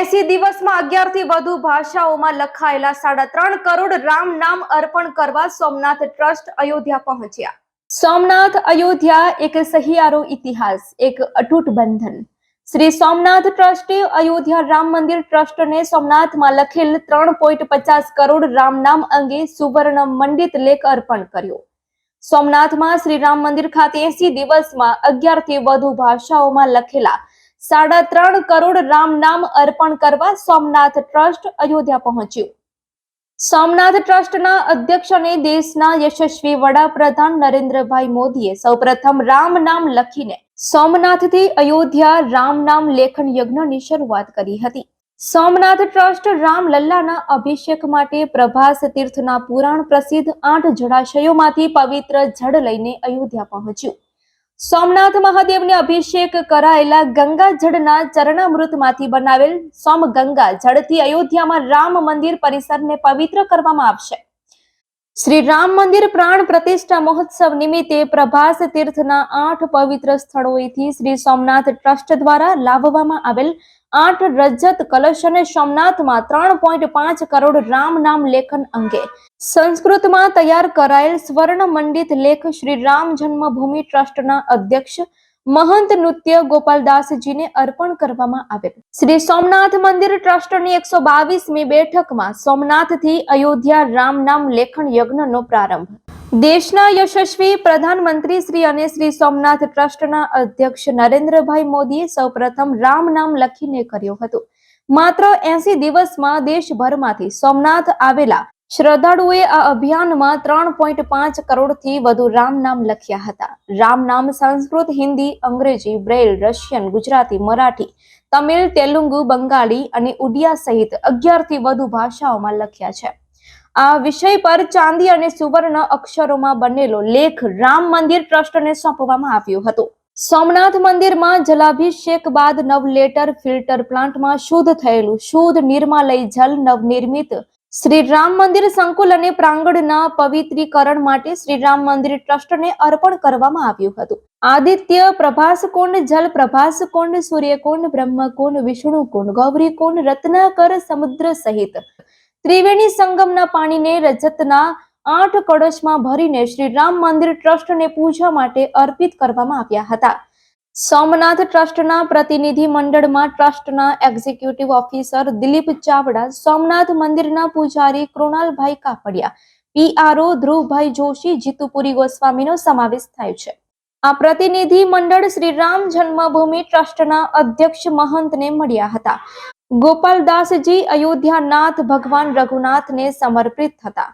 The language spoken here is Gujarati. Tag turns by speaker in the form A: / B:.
A: એસી દિવસમાં અગિયારથી વધુ ભાષાઓમાં લખાયેલા સાડા ત્રણ કરોડ રામ નામ અર્પણ કરવા સોમનાથ ટ્રસ્ટ અયોધ્યા પહોંચ્યા. સોમનાથ અયોધ્યા એક સહિયારો ઇતિહાસ, એક અટૂટ બંધન. શ્રી સોમનાથ ટ્રસ્ટે અયોધ્યા રામ મંદિર ટ્રસ્ટને સોમનાથમાં લખેલ ત્રણ પોઈન્ટ પચાસ કરોડ રામ નામ અંગે સુવર્ણ મંડિત લેખ અર્પણ કર્યો. સોમનાથમાં શ્રી રામ મંદિર ખાતે એસી દિવસમાં અગિયારથી વધુ ભાષાઓમાં લખેલા સાડા ત્રણ કરોડ રામ નામ અર્પણ કરવા સોમનાથ ટ્રસ્ટ અયોધ્યા પહોંચ્યું. સોમનાથ ટ્રસ્ટના અધ્યક્ષ અને દેશના યશસ્વી વડાપ્રધાન નરેન્દ્રભાઈ મોદીએ સૌપ્રથમ રામ નામ લખીને સોમનાથથી અયોધ્યા રામ નામ લેખન યજ્ઞની શરૂઆત કરી હતી. સોમનાથ ટ્રસ્ટ રામ લલ્લાના અભિષેક માટે પ્રભાસ તીર્થના પુરાણ પ્રસિદ્ધ આઠ જળાશયોમાંથી પવિત્ર જળ લઈને અયોધ્યા પહોંચ્યું. સોમનાથ મહાદેવને અભિષેક કરાયેલા ગંગા જળના ચરણામૃતમાંથી બનાવેલ સોમ ગંગા જળથી અયોધ્યામાં રામ મંદિર પરિસરને પવિત્ર કરવામાં આવશે. શ્રી રામ મંદિર પ્રાણ પ્રતિષ્ઠા મહોત્સવ નિમિત્તે પ્રભાસ તીર્થના આઠ પવિત્ર સ્થળોએથી શ્રી સોમનાથ ટ્રસ્ટ દ્વારા લાવવામાં આવેલ આઠ રજત કલશ અને સોમનાથમાં ત્રણ પોઈન્ટ પાંચ કરોડ રામ નામ લેખન અંગે સંસ્કૃતમાં તૈયાર કરાયેલ સ્વર્ણ મંડિત લેખ શ્રી રામ જન્મભૂમિ ટ્રસ્ટના અધ્યક્ષ મહંત નૃત્ય ગોપાલદાસજીને અર્પણ કરવામાં આવેલ શ્રી સોમનાથ મંદિર ટ્રસ્ટની એકસો બાવીસમી બેઠકમાં સોમનાથથી અયોધ્યા રામ નામ લેખન યજ્ઞનો પ્રારંભ. દેશના યશસ્વી પ્રધાનમંત્રી શ્રી અને શ્રી સોમનાથ ટ્રસ્ટના અધ્યક્ષ નરેન્દ્રભાઈ મોદીએ સૌપ્રથમ રામ નામ લખીને કર્યો હતો. માત્ર એસી દિવસમાં દેશભરમાંથી સોમનાથ આવેલા શ્રદ્ધાળુએ આ અભિયાનમાં ત્રણ પોઈન્ટ પાંચ કરોડથી વધુ રામ નામ લખ્યા હતા. રામ નામ સંસ્કૃત, હિન્દી, અંગ્રેજી, બ્રેલ, રશિયન, ગુજરાતી, મરાઠી, તમિલ, તેલુગુ, બંગાળી અને ઉડિયા સહિત અગિયારથી વધુ ભાષાઓમાં લખ્યા છે. આ વિષય પર ચાંદી અને સુવર્ણ અક્ષરોમાં બનેલો લેખ રામ મંદિર ટ્રસ્ટને સોંપવામાં આવ્યો હતો. સોમનાથ મંદિરમાં જલાભિષેક બાદ નવ લેટર ફિલ્ટર પ્લાન્ટમાં શુદ્ધ થયેલું શુદ્ધ નિર્માલય જલ નવનિર્મિત શ્રી રામ મંદિર સંકુલ અને પ્રાંગણના પવિત્રીકરણ માટે શ્રી રામ મંદિર ટ્રસ્ટને અર્પણ કરવામાં આવ્યું હતું. આદિત્ય પ્રભાસ કુંડ, જલ પ્રભાસ કુંડ સૂર્યકુંડ બ્રહ્મકુંડ વિષ્ણુકુંડ ગૌરીકુંડ રત્નાકર સમુદ્ર સહિત ત્રિવેણી સંગમના પાણીને રજતના આઠ કળશમાં ભરીને શ્રી રામ મંદિર ટ્રસ્ટને પૂજા માટે અર્પિત કરવામાં આવ્યા હતા. સોમનાથ ટ્રસ્ટના પ્રતિનિધિ મંડળમાં ટ્રસ્ટના એક્ઝિક્યુટિવ ઓફિસર દિલીપ ચાવડા, સોમનાથ મંદિરના પૂજારી કૃણાલભાઈ કાપડિયા પીઆરઓ ધ્રુવભાઈ જોશી, જીતુપુરી ગોસ્વામીનો સમાવેશ થાય છે. આ પ્રતિનિધિ મંડળ શ્રી રામ જન્મભૂમિ ટ્રસ્ટના અધ્યક્ષ મહંતને મળ્યા હતા. ગોપાલદાસજી અયોધ્યાનાથ ભગવાન રઘુનાથને સમર્પિત હતા.